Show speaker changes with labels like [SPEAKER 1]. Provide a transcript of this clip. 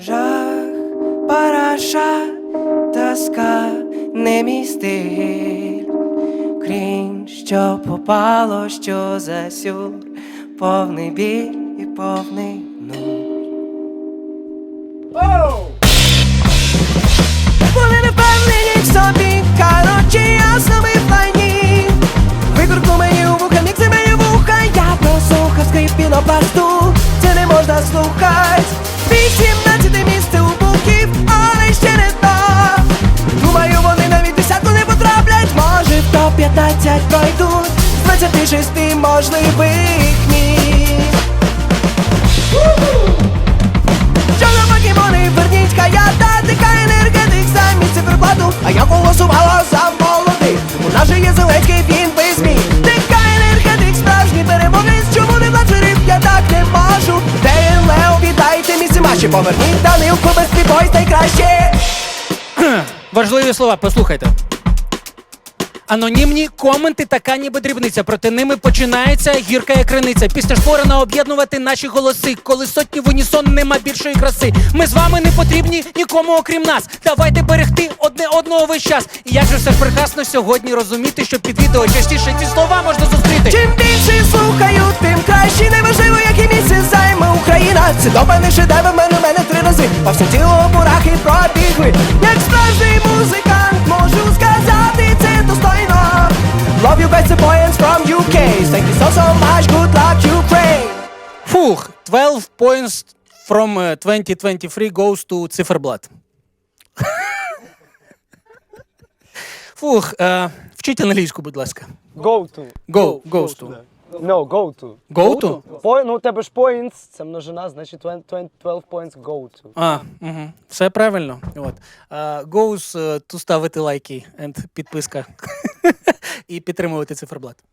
[SPEAKER 1] Жах, параша, тоска, не мій стиль. Крінь, що попало, що засюр, повний біль і повний нуль. Вони не впевнені в собі, коротше, я собі в лайні. Викрутку мені у вуха, мікси мені вуха, я прослухав скрип пінопласту, це не можна слухать. 15 пройдуть. З 26 можливих місць. Що покемони, верніть хаята, така енергетик замість циферблату А я голосувала за молодих. У нас же є Зеленський, він без змін Така енергетик, справжній переможець Чому не влачерів, я так не можу? Дерен Лео, віддайте місце матчі. Поверніть Данилку, без твій найкраще
[SPEAKER 2] Важливі слова, послухайте. Анонімні коменти така ніби дрібниця. Проти ними починається гірка як криниця. Після створена об'єднувати наші голоси. Коли сотні в унісон нема більшої краси. Ми з вами не потрібні нікому окрім нас. Давайте берегти одне одного весь час. І як же все ж прекрасно сьогодні розуміти, що під відео частіше ці слова можна зустріти.
[SPEAKER 1] Чим більше слухаю, тим краще Неважливо, яке місце займе Україна Це до мене шедевр, Love you guys, the boys from UK Thank you so so much, good luck Ukraine
[SPEAKER 2] Фух, 12 points from е, 2023 goes to циферблат. Фух, е, вчіть англійську, будь ласка.
[SPEAKER 3] Go to.
[SPEAKER 2] Go, goes to.
[SPEAKER 3] No, go to.
[SPEAKER 2] Go to?
[SPEAKER 3] По, ну, у тебе ж points, це множина, значить 20, 20, 12 points go to.
[SPEAKER 2] А, угу. все правильно. От. Uh, goes е, to ставити лайки and підписка. І підтримувати циферблат.